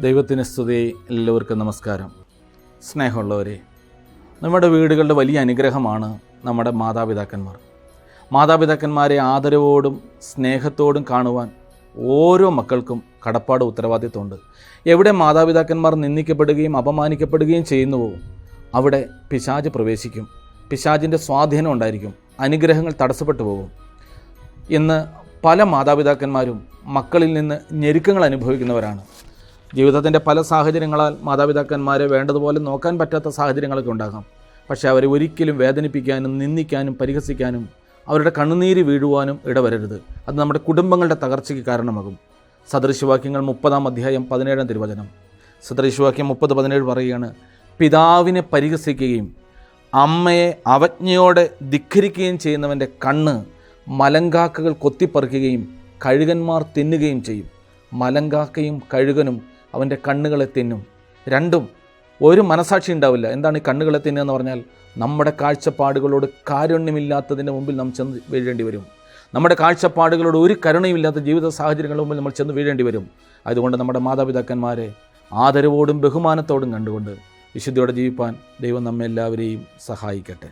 ദൈവത്തിന് സ്തുതി. എല്ലാവർക്കും നമസ്കാരം. സ്നേഹമുള്ളവരെ നമ്മുടെ വീടുകളുടെ വലിയ അനുഗ്രഹമാണ് നമ്മുടെ മാതാപിതാക്കന്മാർ. മാതാപിതാക്കന്മാരെ ആദരവോടും സ്നേഹത്തോടും കാണുവാൻ ഓരോ മക്കൾക്കും കടപ്പാട് ഉത്തരവാദിത്വമുണ്ട്. എവിടെ മാതാപിതാക്കന്മാർ നിന്ദിക്കപ്പെടുകയും അപമാനിക്കപ്പെടുകയും ചെയ്യുന്നുവോ അവിടെ പിശാജ് പ്രവേശിക്കും. പിശാജിന്റെ സ്വാധീനം ഉണ്ടായിരിക്കും. അനുഗ്രഹങ്ങൾ തടസ്സപ്പെട്ടു പോകും. ഇന്ന് പല മാതാപിതാക്കന്മാരും മക്കളിൽ നിന്ന് ഞെരുക്കങ്ങൾ അനുഭവിക്കുന്നവരാണ്. ജീവിതത്തിന്റെ പല സാഹചര്യങ്ങളാൽ മാതാപിതാക്കന്മാരെ വേണ്ടതുപോലെ നോക്കാൻ പറ്റാത്ത സാഹചര്യങ്ങളൊക്കെ ഉണ്ടാകാം. പക്ഷേ അവരെ ഒരിക്കലും വേദനിപ്പിക്കാനും നിന്ദിക്കാനും പരിഹസിക്കാനും അവരുടെ കണ്ണുനീര് വീഴുവാനും ഇടവരരുത്. അത് നമ്മുടെ കുടുംബങ്ങളുടെ തകർച്ചയ്ക്ക് കാരണമാകും. സദൃശവാക്യങ്ങൾ മുപ്പതാം അധ്യായം പതിനേഴാം തിരുവചനം. സദൃശവാക്യം മുപ്പത് പതിനേഴ് പറയുകയാണ് പിതാവിനെ പരിഹസിക്കുകയും അമ്മയെ അവജ്ഞയോടെ ധിഖരിക്കുകയും ചെയ്യുന്നവന്റെ കണ്ണ് മലങ്കാക്കകൾ കൊത്തിപ്പറിക്കുകയും കഴുകന്മാർ തിന്നുകയും ചെയ്യും. മലങ്കാക്കയും കഴുകനും അവന്റെ കണ്ണുകളെ തിന്നും. രണ്ടും ഒരു മനസാക്ഷി ഉണ്ടാവില്ല. എന്താണ് ഈ കണ്ണുകളെ തിന്നുക എന്ന് പറഞ്ഞാൽ നമ്മുടെ കാഴ്ചപ്പാടുകളോട് കാരുണ്യമില്ലാത്തതിന്റെ മുമ്പിൽ നാം ചെന്ന് വീഴേണ്ടി വരും. നമ്മുടെ കാഴ്ചപ്പാടുകളോട് ഒരു കരുണയുമില്ലാത്ത ജീവിത സാഹചര്യങ്ങളുടെ മുമ്പിൽ നമ്മൾ ചെന്ന് വീഴേണ്ടി വരും. അതുകൊണ്ട് നമ്മുടെ മാതാപിതാക്കന്മാരെ ആദരവോടും ബഹുമാനത്തോടും കണ്ടുകൊണ്ട് വിശുദ്ധിയോടെ ജീവിപ്പാൻ ദൈവം നമ്മെ എല്ലാവരെയും സഹായിക്കട്ടെ.